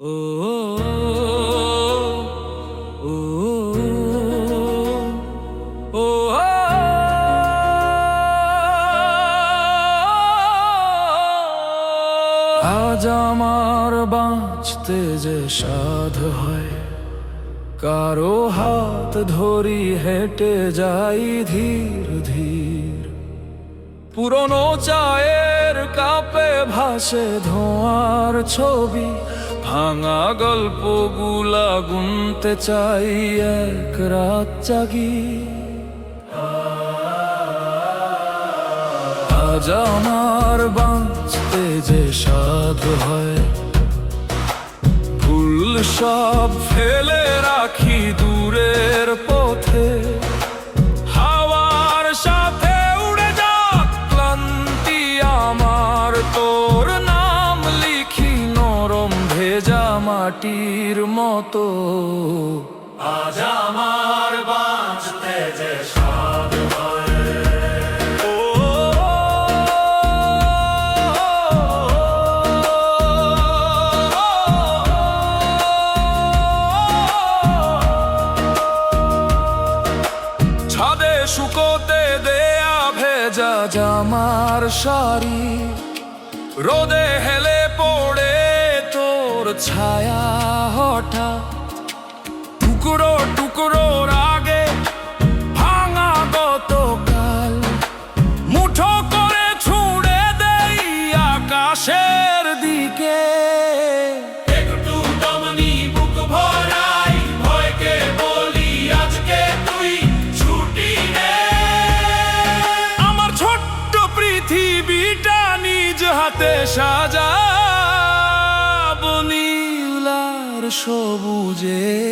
ও ও ও আজ আমার বাঁচতে যে সাধ হয় কারও হাত ধরি হেঁটে যাই ধীর ধীর পুরনো চায়ের ভাসে ধোঁয়ার ছবি, ভাঙা গল্পগুলা গুনতে চাই এক রাত জাগি। আজ আমার বাঁচতে যে সাধ হয়, ভুল সব ফেলে রাখি দূরের পথে। মাটির মতো। আজ আমার বাঁচতে যে স্বাদ ছাদে শুকোতে দেয়া ভেজা জামার শাড়ি। রোদে হেলে ছায়া হঠাৎ টুকরো টুকরো রাগে ভাঙা গতকাল মুঠো করে ছুঁড়ে দেই আকাশের দিকে। একটু দমনি বুক ভরাই ভয়কে বলি আজকে তুই ছুটি নে। আমার ছোট্ট পৃথিবীটা নিজ হাতে সাজা সবুজে।